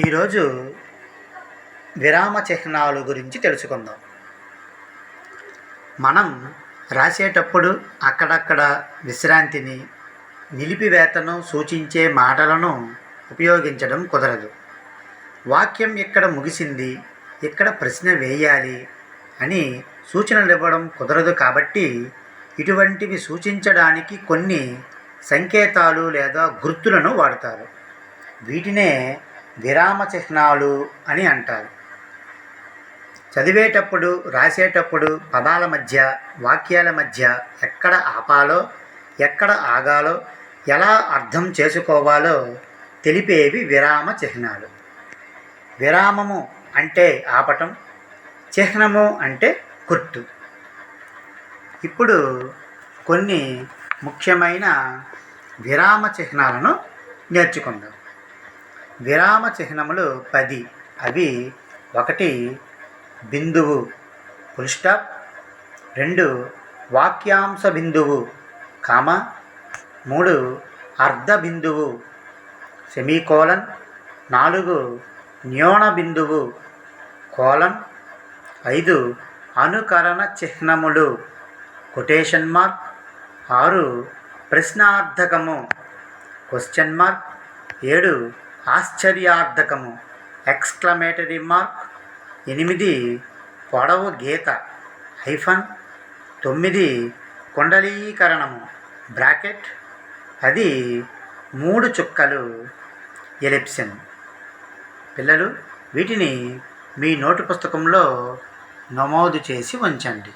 ఈరోజు విరామ చిహ్నాలు గురించి తెలుసుకుందాం. మనం రాసేటప్పుడు అక్కడక్కడ విశ్రాంతిని నిలిపివేతను సూచించే మాటలను ఉపయోగించడం కుదరదు. వాక్యం ఇక్కడ ముగిసింది ఇక్కడ ప్రశ్న వేయాలి అని సూచనలు ఇవ్వడం కుదరదు కాబట్టి ఇటువంటివి సూచించడానికి కొన్ని సంకేతాలు లేదా గుర్తులను వాడతారు. వీటినే విరామ చిహ్నాలు అని అంటారు. చదివేటప్పుడు రాసేటప్పుడు పదాల మధ్య వాక్యాల మధ్య ఎక్కడ ఆపాలో ఎక్కడ ఆగాలో ఎలా అర్థం చేసుకోవాలో తెలిపేవి విరామ చిహ్నాలు విరామము అంటే ఆపటం చిహ్నము అంటే గుర్తు. ఇప్పుడు కొన్ని ముఖ్యమైన విరామ చిహ్నాలను నేర్చుకుందాం. విరామ చిహ్నములు పది. అవి ఒకటి బిందువు పుల్స్టాప్ రెండు వాక్యాంశ బిందువు కామ. మూడు అర్ధ బిందువు సెమీకోలన్. నాలుగు న్యూన బిందువు కోలన్. ఐదు అనుకరణ చిహ్నములు కొటేషన్ మార్క్. ఆరు ప్రశ్నార్థకము క్వశ్చన్ మార్క్. ఏడు ఆశ్చర్యార్థకము. ఎక్స్క్లమేటరీ మార్క్ ఎనిమిది పొడవు గీత. హైఫన్ తొమ్మిది కుండలీకరణము. బ్రాకెట్ అది మూడు చుక్కలు. ఎలిప్సన్ పిల్లలు వీటిని మీ నోటు పుస్తకంలో నమోదు చేసి ఉంచండి.